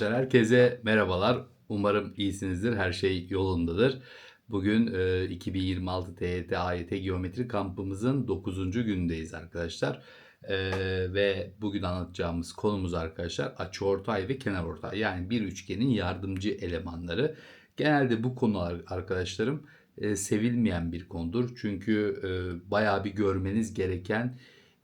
Herkese merhabalar. Umarım iyisinizdir. Her şey yolundadır. Bugün e, 2026 TYT AYT Geometri kampımızın 9. günündeyiz arkadaşlar. E, ve bugün anlatacağımız konumuz arkadaşlar açıortay ve kenarortay. Yani bir üçgenin yardımcı elemanları. Genelde bu konular arkadaşlarım e, sevilmeyen bir konudur. Çünkü e, bayağı bir görmeniz gereken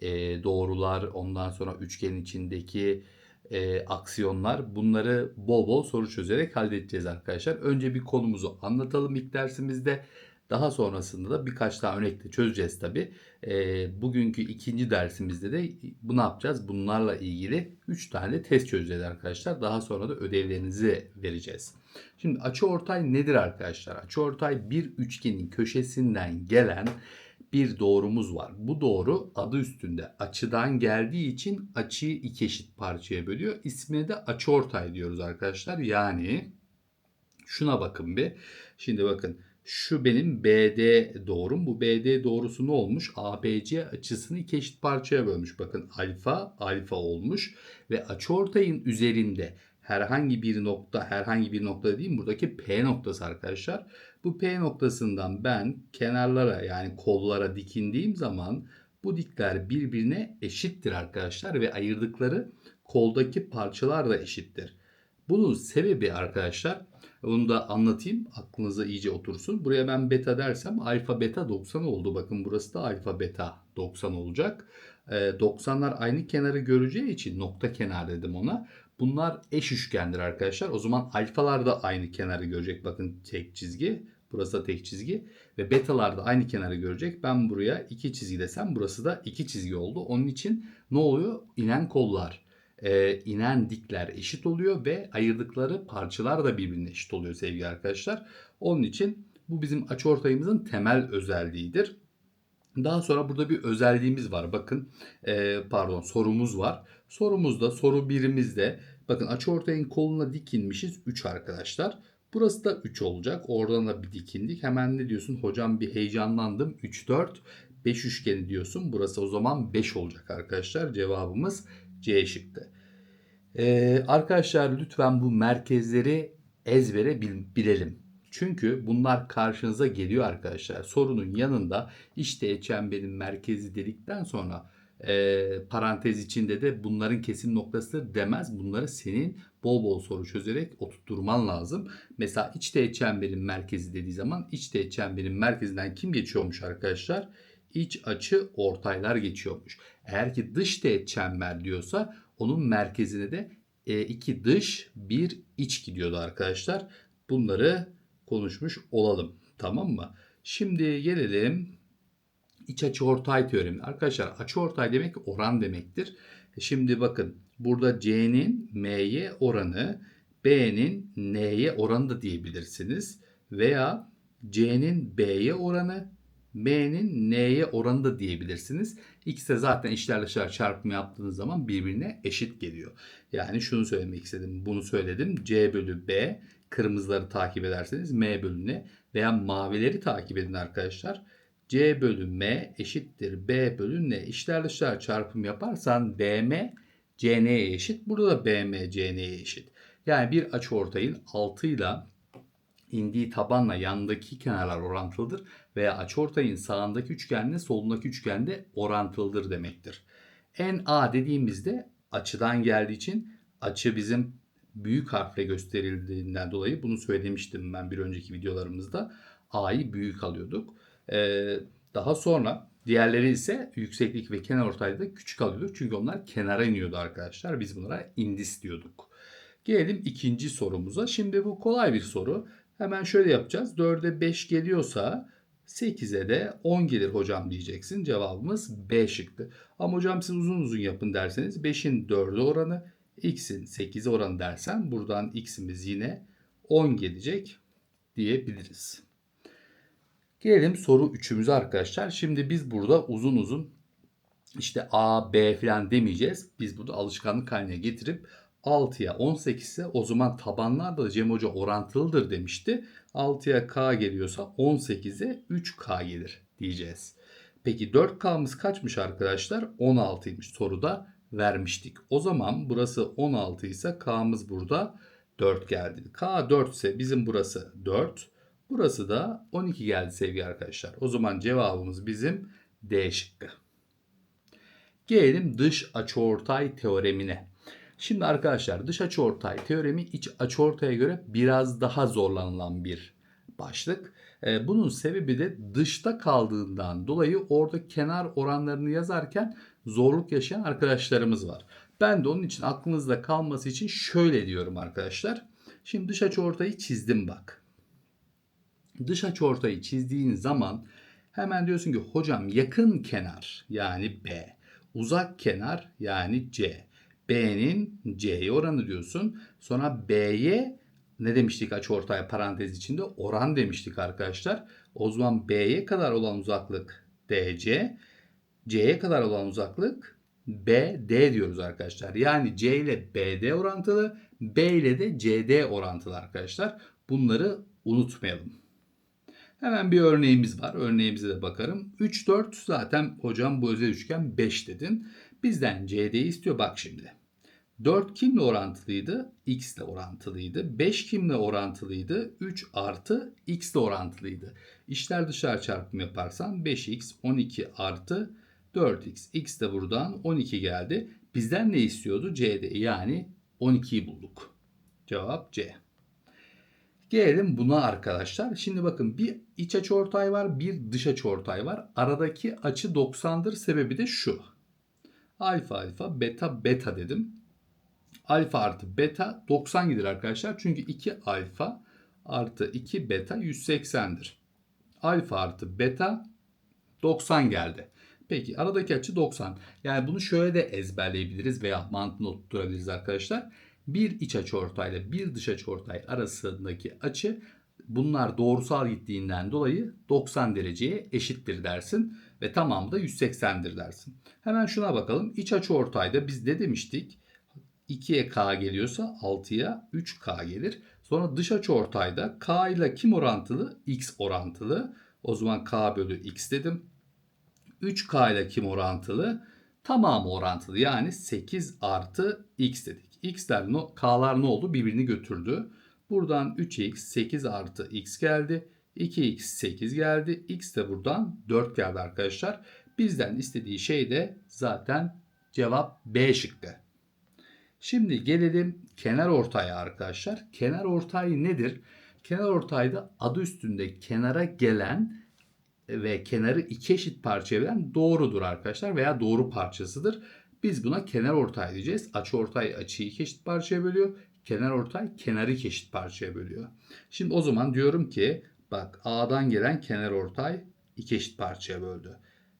e, doğrular, ondan sonra üçgenin içindeki e, aksiyonlar bunları bol bol soru çözerek halledeceğiz arkadaşlar. Önce bir konumuzu anlatalım ilk dersimizde. Daha sonrasında da birkaç daha örnekle çözeceğiz tabi. E, bugünkü ikinci dersimizde de bu ne yapacağız? Bunlarla ilgili 3 tane test çözeceğiz arkadaşlar. Daha sonra da ödevlerinizi vereceğiz. Şimdi açıortay nedir arkadaşlar? Açıortay bir üçgenin köşesinden gelen bir doğrumuz var. Bu doğru adı üstünde açıdan geldiği için açıyı iki eşit parçaya bölüyor. İsmine de açıortay diyoruz arkadaşlar. Yani şuna bakın bir. Şimdi bakın şu benim BD doğrum. Bu BD doğrusu ne olmuş? ABC açısını iki eşit parçaya bölmüş. Bakın alfa alfa olmuş ve açıortayın üzerinde herhangi bir nokta, herhangi bir nokta değil buradaki P noktası arkadaşlar. Bu P noktasından ben kenarlara yani kollara dikindiğim zaman bu dikler birbirine eşittir arkadaşlar ve ayırdıkları koldaki parçalar da eşittir. Bunun sebebi arkadaşlar onu da anlatayım aklınıza iyice otursun. Buraya ben beta dersem alfa beta 90 oldu. Bakın burası da alfa beta 90 olacak. 90'lar aynı kenarı göreceği için nokta kenar dedim ona. Bunlar eş üçgendir arkadaşlar. O zaman alfalar da aynı kenarı görecek. Bakın tek çizgi. Burası da tek çizgi. Ve betalar da aynı kenarı görecek. Ben buraya iki çizgi desem burası da iki çizgi oldu. Onun için ne oluyor? İnen kollar, e, inen dikler eşit oluyor ve ayırdıkları parçalar da birbirine eşit oluyor sevgili arkadaşlar. Onun için bu bizim açıortayımızın temel özelliğidir. Daha sonra burada bir özelliğimiz var. Bakın e, pardon sorumuz var. Sorumuzda soru birimizde bakın açıortayın koluna dikilmişiz 3 arkadaşlar. Burası da 3 olacak. Oradan da bir dikindik. Hemen ne diyorsun? Hocam bir heyecanlandım. 3 4 5 üçgeni diyorsun. Burası o zaman 5 olacak arkadaşlar. Cevabımız C şıkkı. Ee, arkadaşlar lütfen bu merkezleri ezbere bilelim. Çünkü bunlar karşınıza geliyor arkadaşlar. Sorunun yanında işte çemberin merkezi dedikten sonra e, parantez içinde de bunların kesin noktası demez. Bunları senin bol bol soru çözerek oturtturman lazım. Mesela iç teğet çemberin merkezi dediği zaman iç teğet çemberin merkezinden kim geçiyormuş arkadaşlar? İç açı ortaylar geçiyormuş. Eğer ki dış teğet çember diyorsa onun merkezine de e, iki dış bir iç gidiyordu arkadaşlar. Bunları konuşmuş olalım. Tamam mı? Şimdi gelelim iç açı ortay teoremi. Arkadaşlar açı ortay demek oran demektir. E şimdi bakın burada C'nin M'ye oranı B'nin N'ye oranı da diyebilirsiniz. Veya C'nin B'ye oranı M'nin N'ye oranı da diyebilirsiniz. İkisi de zaten içler dışlar çarpımı yaptığınız zaman birbirine eşit geliyor. Yani şunu söylemek istedim. Bunu söyledim. C bölü B kırmızıları takip ederseniz M bölü veya mavileri takip edin arkadaşlar. C bölü M eşittir B bölü N. İşler dışlar çarpım yaparsan BM CN'ye eşit. Burada da BM CN'ye eşit. Yani bir açıortayın altıyla indiği tabanla yandaki kenarlar orantılıdır veya açıortayın sağındaki üçgenle solundaki üçgende orantılıdır demektir. En A dediğimizde açıdan geldiği için açı bizim büyük harfle gösterildiğinden dolayı bunu söylemiştim ben bir önceki videolarımızda. A'yı büyük alıyorduk. Ee, daha sonra diğerleri ise yükseklik ve kenar ortayda küçük alıyorduk. Çünkü onlar kenara iniyordu arkadaşlar. Biz bunlara indis diyorduk. Gelelim ikinci sorumuza. Şimdi bu kolay bir soru. Hemen şöyle yapacağız. 4'e 5 geliyorsa 8'e de 10 gelir hocam diyeceksin. Cevabımız B şıktı. Ama hocam siz uzun uzun yapın derseniz 5'in 4'e oranı x'in 8'e oranı dersen buradan x'imiz yine 10 gelecek diyebiliriz. Gelelim soru 3'ümüze arkadaşlar. Şimdi biz burada uzun uzun işte A, B falan demeyeceğiz. Biz burada alışkanlık haline getirip 6'ya 18 ise o zaman tabanlar da Cem Hoca orantılıdır demişti. 6'ya K geliyorsa 18'e 3K gelir diyeceğiz. Peki 4K'mız kaçmış arkadaşlar? 16'ymış soruda vermiştik. O zaman burası 16 ise K'mız burada 4 geldi. K 4 ise bizim burası 4. Burası da 12 geldi sevgili arkadaşlar. O zaman cevabımız bizim D şıkkı. Gelelim dış açıortay teoremine. Şimdi arkadaşlar dış açıortay teoremi iç açıortaya göre biraz daha zorlanılan bir başlık. Ee, bunun sebebi de dışta kaldığından dolayı orada kenar oranlarını yazarken zorluk yaşayan arkadaşlarımız var. Ben de onun için aklınızda kalması için şöyle diyorum arkadaşlar. Şimdi dış açıortayı çizdim bak. Dış açıortayı çizdiğin zaman hemen diyorsun ki hocam yakın kenar yani B, uzak kenar yani C. B'nin C'ye oranı diyorsun. Sonra B'ye ne demiştik açıortay parantez içinde? Oran demiştik arkadaşlar. O zaman B'ye kadar olan uzaklık DC, C'ye kadar olan uzaklık BD diyoruz arkadaşlar. Yani C ile BD orantılı, B ile de CD orantılı arkadaşlar. Bunları unutmayalım. Hemen bir örneğimiz var. Örneğimize de bakarım. 3, 4 zaten hocam bu özel üçgen 5 dedin. Bizden CD'yi istiyor. Bak şimdi. 4 kimle orantılıydı? X ile orantılıydı. 5 kimle orantılıydı? 3 artı X ile orantılıydı. İşler dışarı çarpım yaparsan 5X 12 artı 4X. X de buradan 12 geldi. Bizden ne istiyordu? CD yani 12'yi bulduk. Cevap C. Gelelim buna arkadaşlar. Şimdi bakın bir iç açı ortay var, bir dış açı ortay var. Aradaki açı 90'dır. Sebebi de şu. Alfa alfa, beta beta dedim. Alfa artı beta 90 gider arkadaşlar. Çünkü 2 alfa artı 2 beta 180'dir. Alfa artı beta 90 geldi. Peki aradaki açı 90. Yani bunu şöyle de ezberleyebiliriz veya mantığını oturtturabiliriz arkadaşlar. Bir iç açıortay bir dış açıortay arasındaki açı bunlar doğrusal gittiğinden dolayı 90 dereceye eşittir dersin ve tamamı da 180'dir dersin. Hemen şuna bakalım. İç açıortayda biz ne demiştik? 2'ye k geliyorsa 6'ya 3k gelir. Sonra dış açıortayda k ile kim orantılı? x orantılı. O zaman k bölü x dedim. 3k ile kim orantılı? Tamamı orantılı. Yani 8 artı x dedik. X'ler, k'lar ne oldu? Birbirini götürdü. Buradan 3x 8 artı x geldi. 2x 8 geldi. X de buradan 4 geldi arkadaşlar. Bizden istediği şey de zaten cevap B şıkkı. Şimdi gelelim kenar ortaya arkadaşlar. Kenar ortay nedir? Kenar ortayda adı üstünde kenara gelen ve kenarı iki eşit parçaya bölen doğrudur arkadaşlar veya doğru parçasıdır. Biz buna kenar ortay diyeceğiz. Açı ortay açıyı eşit parçaya bölüyor. Kenar ortay kenarı eşit parçaya bölüyor. Şimdi o zaman diyorum ki bak A'dan gelen kenar ortay iki eşit parçaya böldü.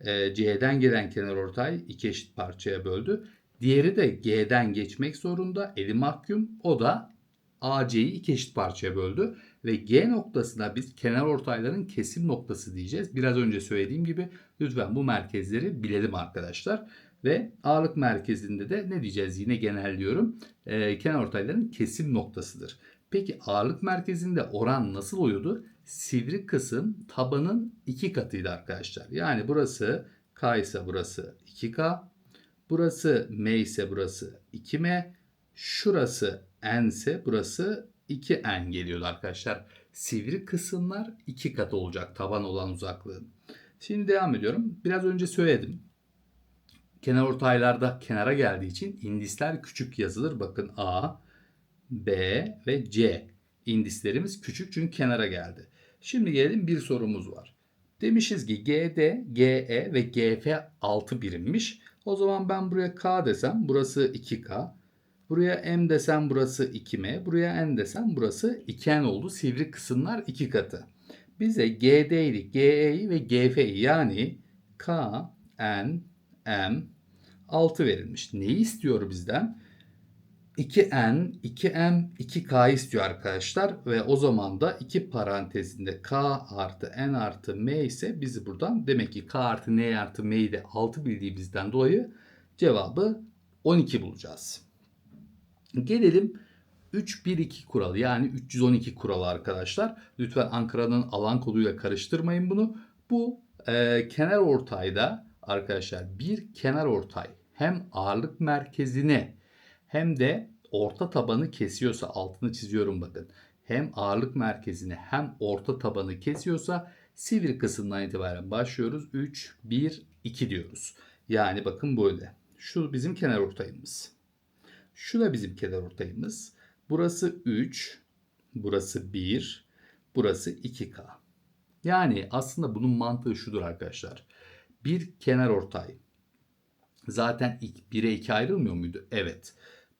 E, C'den gelen kenar ortay iki eşit parçaya böldü. Diğeri de G'den geçmek zorunda. Eli mahkum. O da AC'yi iki eşit parçaya böldü. Ve G noktasına biz kenar ortayların kesim noktası diyeceğiz. Biraz önce söylediğim gibi lütfen bu merkezleri bilelim arkadaşlar. Ve ağırlık merkezinde de ne diyeceğiz yine genelliyorum. E, kenar ortayların kesim noktasıdır. Peki ağırlık merkezinde oran nasıl oluyordu? Sivri kısım tabanın iki katıydı arkadaşlar. Yani burası K ise burası 2K. Burası M ise burası 2M. Şurası N ise burası 2N geliyordu arkadaşlar. Sivri kısımlar iki kat olacak taban olan uzaklığın. Şimdi devam ediyorum. Biraz önce söyledim. Kenar ortaylarda kenara geldiği için indisler küçük yazılır. Bakın A, B ve C. İndislerimiz küçük çünkü kenara geldi. Şimdi gelelim bir sorumuz var. Demişiz ki GD, GE ve GF 6 birimmiş. O zaman ben buraya K desem burası 2K. Buraya M desem burası 2M. Buraya N desem burası 2N oldu. Sivri kısımlar 2 katı. Bize GD'yi, GE'yi ve GF'yi yani K, N, M, 6 verilmiş. Neyi istiyor bizden? 2n, 2m, 2k istiyor arkadaşlar. Ve o zaman da 2 parantezinde k artı n artı m ise bizi buradan demek ki k artı n artı m'yi de 6 bildiğimizden dolayı cevabı 12 bulacağız. Gelelim 3-1-2 kuralı yani 312 kuralı arkadaşlar. Lütfen Ankara'nın alan koduyla karıştırmayın bunu. Bu e, kenar ortayda arkadaşlar bir kenar ortay hem ağırlık merkezini hem de orta tabanı kesiyorsa altını çiziyorum bakın. Hem ağırlık merkezini hem orta tabanı kesiyorsa sivri kısımdan itibaren başlıyoruz. 3, 1, 2 diyoruz. Yani bakın böyle. Şu bizim kenar ortayımız. Şu da bizim kenar ortayımız. Burası 3, burası 1, burası 2K. Yani aslında bunun mantığı şudur arkadaşlar. Bir kenar ortay. Zaten 1'e 2 ayrılmıyor muydu? Evet.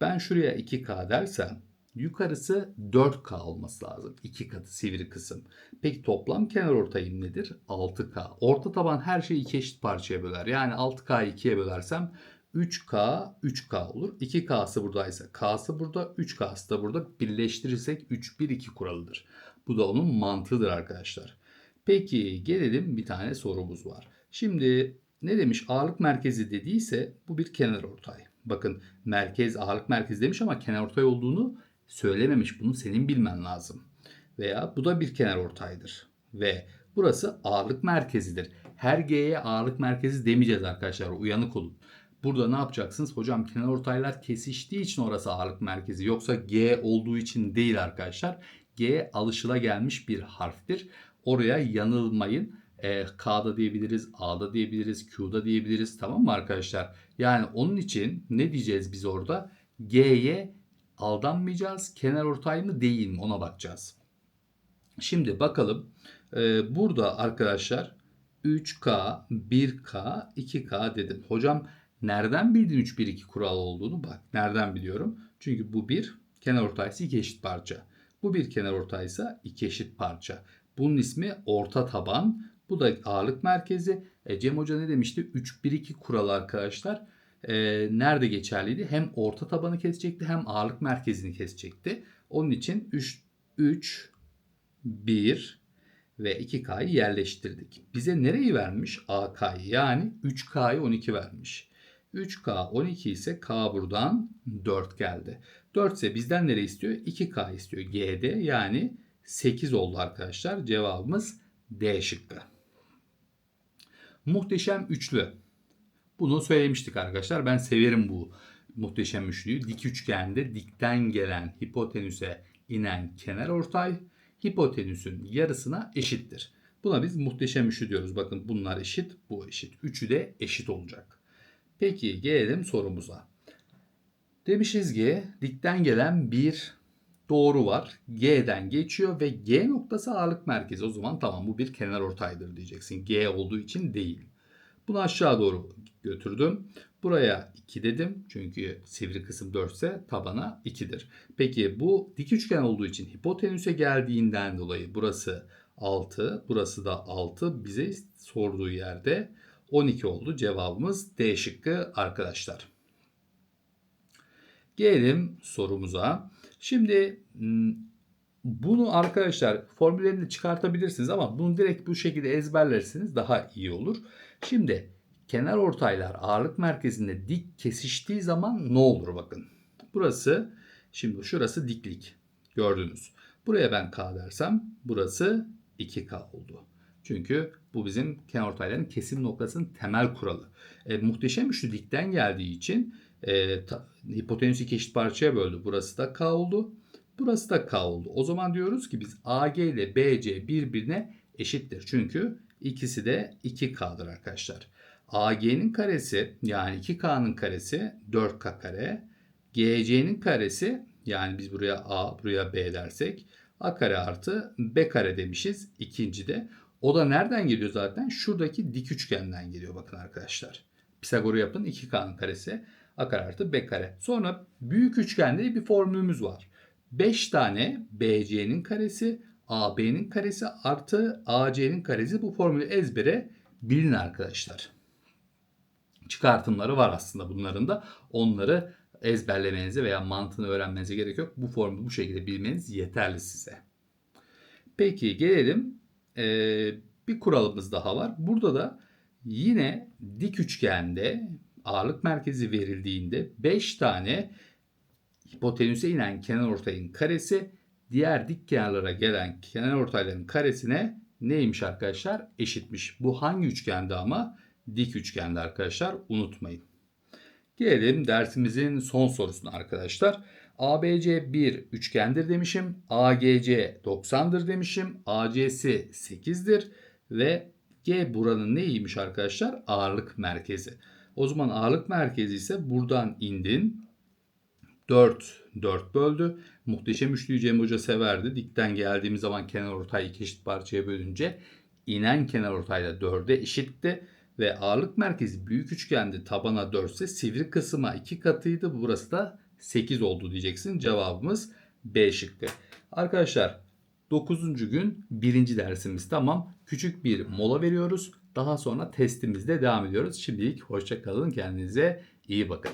Ben şuraya 2K dersem yukarısı 4K olması lazım. 2 katı sivri kısım. Peki toplam kenar ortayım nedir? 6K. Orta taban her şeyi iki eşit parçaya böler. Yani 6K'yı 2'ye bölersem 3K 3K olur. 2K'sı buradaysa K'sı burada 3K'sı da burada. Birleştirirsek 3 1 2 kuralıdır. Bu da onun mantığıdır arkadaşlar. Peki gelelim bir tane sorumuz var. Şimdi ne demiş? Ağırlık merkezi dediyse bu bir kenar ortay. Bakın merkez ağırlık merkezi demiş ama kenar ortay olduğunu söylememiş. Bunu senin bilmen lazım. Veya bu da bir kenar ortaydır. Ve burası ağırlık merkezidir. Her G'ye ağırlık merkezi demeyeceğiz arkadaşlar. Uyanık olun. Burada ne yapacaksınız? Hocam kenar ortaylar kesiştiği için orası ağırlık merkezi. Yoksa G olduğu için değil arkadaşlar. G alışıla gelmiş bir harftir. Oraya yanılmayın. E, K'da diyebiliriz, A'da diyebiliriz, Q'da diyebiliriz. Tamam mı arkadaşlar? Yani onun için ne diyeceğiz biz orada? G'ye aldanmayacağız. Kenar ortay mı değil mi ona bakacağız. Şimdi bakalım. Ee, burada arkadaşlar 3K, 1K, 2K dedim. Hocam nereden bildin 3, 1, 2 kural olduğunu? Bak nereden biliyorum? Çünkü bu bir kenar ortaysa iki eşit parça. Bu bir kenar ortaysa iki eşit parça. Bunun ismi orta taban. Bu da ağırlık merkezi. E, Cem Hoca ne demişti? 3, 1, 2 kural arkadaşlar e, nerede geçerliydi? Hem orta tabanı kesecekti hem ağırlık merkezini kesecekti. Onun için 3, 3 1 ve 2K'yı yerleştirdik. Bize nereyi vermiş? AK'yı yani 3K'yı 12 vermiş. 3K 12 ise K buradan 4 geldi. 4 ise bizden nereyi istiyor? 2K istiyor. G'de yani 8 oldu arkadaşlar. Cevabımız D şıkkı. Muhteşem üçlü. Bunu söylemiştik arkadaşlar. Ben severim bu muhteşem üçlüyü. Dik üçgende dikten gelen hipotenüse inen kenar ortay hipotenüsün yarısına eşittir. Buna biz muhteşem üçlü diyoruz. Bakın bunlar eşit, bu eşit. Üçü de eşit olacak. Peki gelelim sorumuza. Demişiz ki dikten gelen bir doğru var. G'den geçiyor ve G noktası ağırlık merkezi. O zaman tamam bu bir kenar ortaydır diyeceksin. G olduğu için değil. Bunu aşağı doğru götürdüm. Buraya 2 dedim. Çünkü sivri kısım 4 ise tabana 2'dir. Peki bu dik üçgen olduğu için hipotenüse geldiğinden dolayı burası 6, burası da 6 bize sorduğu yerde 12 oldu. Cevabımız D şıkkı arkadaşlar. Gelelim sorumuza. Şimdi bunu arkadaşlar formüllerini çıkartabilirsiniz ama bunu direkt bu şekilde ezberlerseniz daha iyi olur. Şimdi kenar ortaylar ağırlık merkezinde dik kesiştiği zaman ne olur bakın. Burası şimdi şurası diklik gördünüz. Buraya ben K dersem burası 2K oldu. Çünkü bu bizim kenar ortayların kesim noktasının temel kuralı. E, muhteşem üçlü dikten geldiği için e, ta, hipotenüs iki eşit parçaya böldü. Burası da K oldu. Burası da K oldu. O zaman diyoruz ki biz AG ile BC birbirine eşittir. Çünkü ikisi de 2K'dır arkadaşlar. AG'nin karesi yani 2K'nın karesi 4K kare. GC'nin karesi yani biz buraya A buraya B dersek A kare artı B kare demişiz ikincide. O da nereden geliyor zaten? Şuradaki dik üçgenden geliyor bakın arkadaşlar. Pisagor'u yapın 2K'nın karesi A kare artı B kare. Sonra büyük üçgende bir formülümüz var. 5 tane BC'nin karesi AB'nin karesi artı AC'nin karesi bu formülü ezbere bilin arkadaşlar. Çıkartımları var aslında bunların da. Onları ezberlemenize veya mantığını öğrenmenize gerek yok. Bu formülü bu şekilde bilmeniz yeterli size. Peki gelelim ee, bir kuralımız daha var. Burada da yine dik üçgende ağırlık merkezi verildiğinde 5 tane hipotenüse inen kenar ortayın karesi diğer dik kenarlara gelen kenar ortayların karesine neymiş arkadaşlar? Eşitmiş. Bu hangi üçgende ama? Dik üçgende arkadaşlar unutmayın. Gelelim dersimizin son sorusuna arkadaşlar. ABC bir üçgendir demişim. AGC 90'dır demişim. ACS 8'dir ve G buranın neymiş arkadaşlar? Ağırlık merkezi. O zaman ağırlık merkezi ise buradan indin. 4 4 böldü. Muhteşem üçlüyü Cem Hoca severdi. Dikten geldiğimiz zaman kenar ortay iki eşit parçaya bölünce inen kenar ortay da 4'e eşitti. Ve ağırlık merkezi büyük üçgende tabana 4 ise sivri kısma 2 katıydı. Burası da 8 oldu diyeceksin. Cevabımız B şıkkı. Arkadaşlar 9. gün birinci dersimiz tamam. Küçük bir mola veriyoruz. Daha sonra testimizde devam ediyoruz. Şimdilik hoşça kalın. Kendinize iyi bakın.